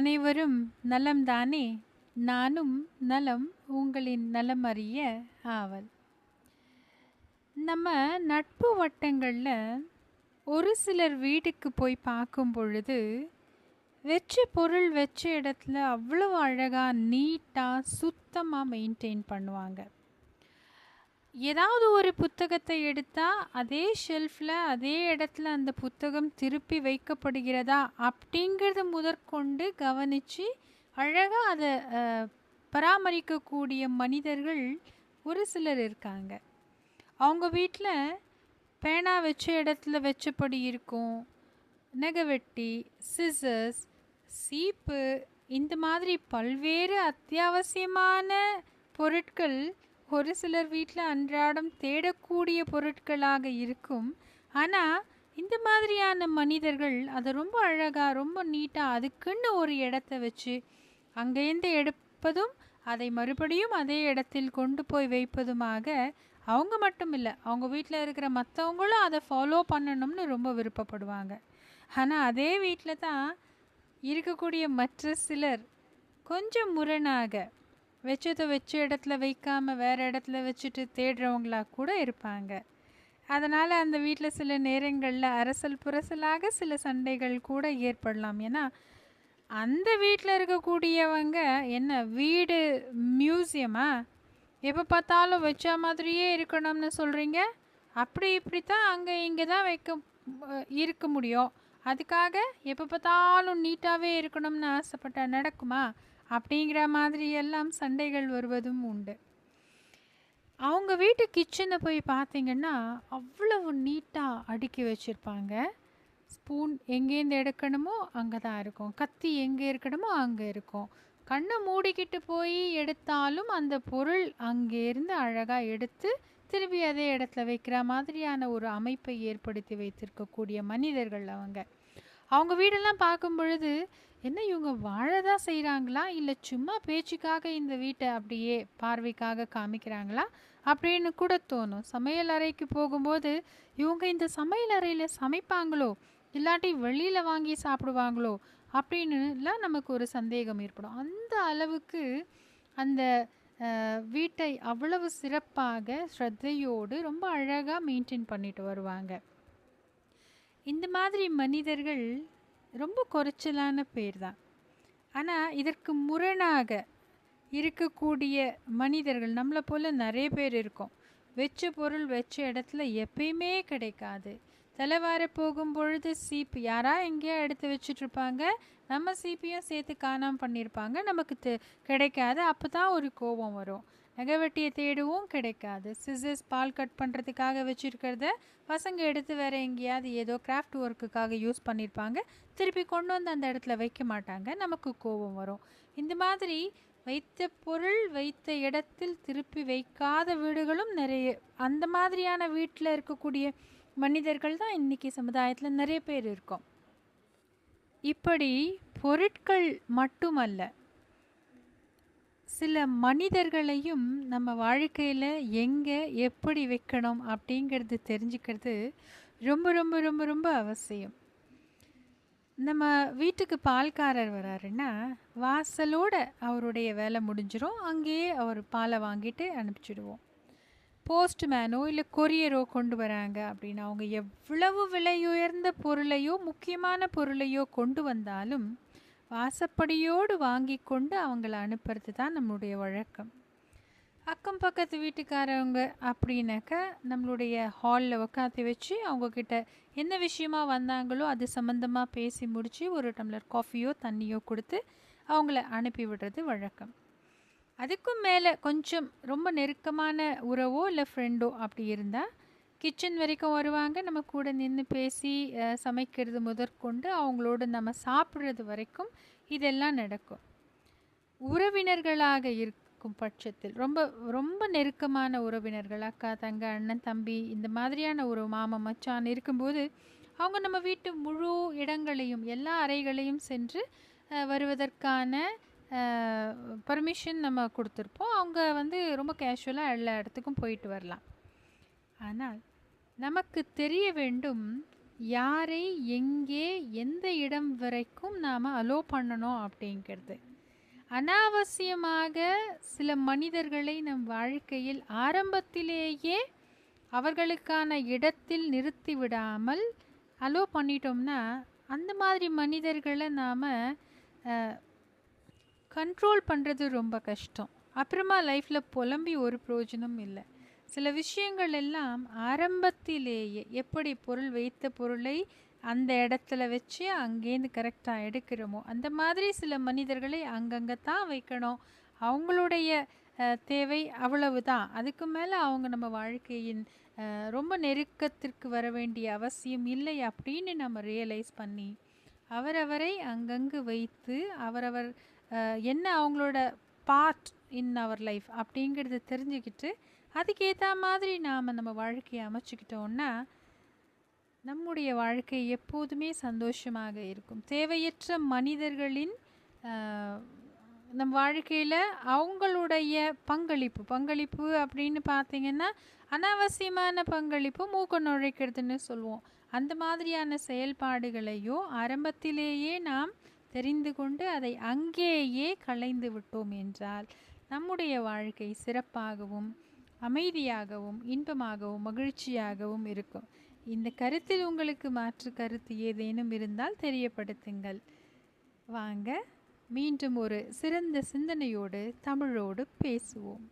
அனைவரும் நலம்தானே? நானும் நலம் உங்களின் நலம் அறிய ஆவல். நம்ம நட்பு வட்டங்களில் ஒரு சிலர் வீட்டுக்கு போய் பார்க்கும் பொழுது வச்ச பொருள் வச்ச இடத்துல அவ்வளோ அழகாக நீட்டாக சுத்தமாக மெயின்டைன் பண்ணுவாங்க. ஏதாவது ஒரு புத்தகத்தை எடுத்தால் அதே ஷெல்ஃபில் அதே இடத்துல அந்த புத்தகம் திருப்பி வைக்கப்படுகிறதா அப்படிங்கிறத முதற்கொண்டு கவனித்து அழகாக அதை பராமரிக்கக்கூடிய மனிதர்கள் ஒரு சிலர் இருக்காங்க. அவங்க வீட்டில் பேனா வச்ச இடத்துல வச்சபடி இருக்கும். நெகவெட்டி சிசர்ஸ் சீப்பு இந்த மாதிரி பல்வேறு அத்தியாவசியமான பொருட்கள் ஒரு சிலர் வீட்டில் அன்றாடம் தேடக்கூடிய பொருட்களாக இருக்கும். ஆனால் இந்த மாதிரியான மனிதர்கள் அதை ரொம்ப அழகாக ரொம்ப நீட்டாக அதுக்குன்னு ஒரு இடத்த வச்சு அங்கேருந்து எடுப்பதும் அதை மறுபடியும் அதே இடத்தில் கொண்டு போய் வைப்பதுமாக அவங்க மட்டும் இல்லை அவங்க வீட்டில் இருக்கிற மற்றவங்களும் அதை ஃபாலோ பண்ணணும்னு ரொம்ப விருப்பப்படுவாங்க. ஆனால் அதே வீட்டில் தான் இருக்கக்கூடிய மற்ற சிலர் கொஞ்சம் முரணாக வச்சதை வச்ச இடத்துல வைக்காம வேறு இடத்துல வச்சுட்டு தேடுறவங்களா கூட இருப்பாங்க. அதனால் அந்த வீட்டில் சில நேரங்களில் அரசல் புரசலாக சில சண்டைகள் கூட ஏற்படலாம். ஏன்னா அந்த வீட்டில் இருக்கக்கூடியவங்க என்ன வீடு மியூசியமா? எப்போ பார்த்தாலும் வச்ச மாதிரியே இருக்கணும்னு சொல்கிறீங்க அப்படி இப்படி தான் அங்கே இங்கே தான் வைக்க இருக்க முடியும். அதுக்காக எப்போ பார்த்தாலும் நீட்டாகவே இருக்கணும்னு ஆசைப்பட்டா நடக்குமா? அப்படிங்கிற மாதிரி எல்லாம் சண்டைகள் வருவதும் உண்டு. அவங்க வீட்டு கிச்சனை போய் பார்த்தீங்கன்னா அவ்வளவு நீட்டாக அடுக்கி வச்சுருப்பாங்க. ஸ்பூன் எங்கேருந்து எடுக்கணுமோ அங்கே தான் இருக்கும். கத்தி எங்கே இருக்கணுமோ அங்கே இருக்கும். கண்ணை மூடிக்கிட்டு போய் எடுத்தாலும் அந்த பொருள் அங்கேருந்து அழகாக எடுத்து திரும்பி அதே இடத்துல வைக்கிற மாதிரியான ஒரு அமைப்பை ஏற்படுத்தி வைத்திருக்கக்கூடிய மனிதர்கள் அவங்க. அவங்க வீடெல்லாம் பார்க்கும் பொழுது என்ன இவங்க வாழ தான் செய்கிறாங்களா இல்லை சும்மா பேச்சுக்காக இந்த வீட்டை அப்படியே பார்வைக்காக காமிக்கிறாங்களா? அப்படின்னு கூட தோணும். சமையல் அறைக்கு போகும்போது இவங்க இந்த சமையல் அறையில் சமைப்பாங்களோ? இல்லாட்டி வெளியில் வாங்கி சாப்பிடுவாங்களோ? அப்படின்னுலாம் நமக்கு ஒரு சந்தேகம் ஏற்படும். அந்த அளவுக்கு அந்த வீட்டை அவ்வளவு சிறப்பாக ஸ்ரத்தையோடு ரொம்ப அழகாக மெயின்டைன் பண்ணிட்டு வருவாங்க. இந்த மாதிரி மனிதர்கள் ரொம்ப குறைச்சலான பேர் தான். ஆனால் இதற்கு முரணாக இருக்கக்கூடிய மனிதர்கள் நம்மளை போல் நிறைய பேர் இருக்கும். வச்ச பொருள் வச்ச இடத்துல எப்பயுமே கிடைக்காது. தலைவார போகும் பொழுது சீப்பு யாரா எங்கேயோ எடுத்து வச்சுட்ருப்பாங்க. நம்ம சீப்பையும் சேர்த்து காணாமல் பண்ணியிருப்பாங்க நமக்கு தெ- கிடைக்காது. அப்போ தான் ஒரு கோபம் வரும். நகைவெட்டியை தேடவும் கிடைக்காது. சிசஸ் பால் கட் பண்ணுறதுக்காக வச்சுருக்கிறத பசங்க எடுத்து வேறு எங்கேயாவது ஏதோ கிராஃப்ட் ஒர்க்குக்காக யூஸ் பண்ணியிருப்பாங்க திருப்பி கொண்டு வந்து அந்த இடத்துல வைக்க மாட்டாங்க. நமக்கு கோபம் வரும். இந்த மாதிரி வைத்த பொருள் வைத்த இடத்தில் திருப்பி வைக்காத வீடுகளும் நிறைய அந்த மாதிரியான வீட்டில் இருக்கக்கூடிய மனிதர்கள் தான் இன்றைக்கி சமுதாயத்தில் நிறைய பேர் இருக்கோம். இப்படி பொருட்கள் மட்டுமல்ல சில மனிதர்களையும் நம்ம வாழ்க்கையில் எங்கே எப்படி வைக்கணும் அப்படிங்கிறது தெரிஞ்சுக்கிறது ரொம்ப ரொம்ப ரொம்ப ரொம்ப அவசியம். நம்ம வீட்டுக்கு பால்காரர் வராருன்னா வாசலோட அவருடைய வேலை முடிஞ்சிடும் அங்கேயே அவர் பாலை வாங்கிட்டு அனுப்பிச்சிடுவோம். போஸ்ட்மேனோ இல்லை கொரியரோ கொண்டு வராங்க அப்படின்னு அவங்க எவ்வளவு விலையுயர்ந்த பொருளையோ முக்கியமான பொருளையோ கொண்டு வந்தாலும் வாசப்படியோடு வாங்கி கொண்டு அவங்கள அனுப்புறது தான் நம்மளுடைய வழக்கம். அக்கம் பக்கத்து வீட்டுக்காரவங்க அப்படின்னாக்கா நம்மளுடைய ஹாலில் உட்காந்து வச்சு அவங்கக்கிட்ட என்ன விஷயமா வந்தாங்களோ அது சம்மந்தமாக பேசி முடித்து ஒரு டம்ளர் காஃபியோ தண்ணியோ கொடுத்து அவங்கள அனுப்பி விடுறது வழக்கம். அதுக்கும் மேலே கொஞ்சம் ரொம்ப நெருக்கமான உறவோ இல்லை ஃப்ரெண்டோ அப்படி இருந்தால் கிச்சன் வரைக்கும் வருவாங்க. நம்ம கூட நின்று பேசி சமைக்கிறது முதற்கொண்டு அவங்களோட நம்ம சாப்பிட்றது வரைக்கும் இதெல்லாம் நடக்கும். உறவினர்களாக இருக்கும் பட்சத்தில் ரொம்ப ரொம்ப நெருக்கமான உறவினர்கள் அக்கா தங்க அண்ணன் தம்பி இந்த மாதிரியான ஒரு மாமா மச்சான் இருக்கும்போது அவங்க நம்ம வீட்டு முழு இடங்களையும் எல்லா அறைகளையும் சென்று வருவதற்கான பர்மிஷன் நம்ம கொடுத்துருப்போம். அவங்க வந்து ரொம்ப கேஷுவலாக எல்லா இடத்துக்கும் போயிட்டு வரலாம். ஆனால் நமக்கு தெரிய வேண்டும் யாரை எங்கே எந்த இடம் வரைக்கும் நாம் அலோ பண்ணணும் அப்படிங்கிறது. அனாவசியமாக சில மனிதர்களை நம் வாழ்க்கையில் ஆரம்பத்திலேயே அவர்களுக்கான இடத்தில் நிறுத்தி விடாமல் அலோ பண்ணிட்டோம்னா அந்த மாதிரி மனிதர்களை நாம் கண்ட்ரோல் பண்ணுறது ரொம்ப கஷ்டம். அப்புறமா லைஃப்பில் புலம்பி ஒரு பிரயோஜனம் இல்லை. சில விஷயங்கள் எல்லாம் ஆரம்பத்திலேயே எப்படி பொருள் வைத்த பொருளை அந்த இடத்துல வச்சு அங்கேருந்து கரெக்டாக எடுக்கிறோமோ அந்த மாதிரி சில மனிதர்களை அங்கங்கே தான் வைக்கணும். அவங்களுடைய தேவை அவ்வளவு தான் அதுக்கு மேலே அவங்க நம்ம வாழ்க்கையின் ரொம்ப நெருக்கத்திற்கு வர வேண்டிய அவசியம் இல்லை அப்படின்னு நம்ம ரியலைஸ் பண்ணி அவரவரை அங்கங்கு வைத்து அவரவர் என்ன அவங்களோட பார்ட் இன் அவர் லைஃப் அப்படிங்கிறத தெரிஞ்சுக்கிட்டு அதுக்கேற்ற மாதிரி நாம் நம்ம வாழ்க்கையை அமைச்சுக்கிட்டோன்னா நம்முடைய வாழ்க்கை எப்போதுமே சந்தோஷமாக இருக்கும். தேவையற்ற மனிதர்களின் நம் வாழ்க்கையில் அவங்களுடைய பங்களிப்பு பங்களிப்பு அப்படின்னு பார்த்தீங்கன்னா அனாவசியமான பங்களிப்பு மூக்க நுழைக்கிறதுன்னு சொல்லுவோம். அந்த மாதிரியான செயல்பாடுகளையோ ஆரம்பத்திலேயே நாம் தெரிந்து கொண்டு அதை அங்கேயே களைந்து விட்டோம் என்றால் நம்முடைய வாழ்க்கை சிறப்பாகவும் அமைதியாகவும் இன்பமாகவும் மகிழ்ச்சியாகவும் இருக்கும். இந்த கருத்தில் உங்களுக்கு மாற்று கருத்து ஏதேனும் இருந்தால் தெரியப்படுத்துங்கள். வாங்க மீண்டும் ஒரு சிறந்த சிந்தனையோடு தமிழோடு பேசுவோம்.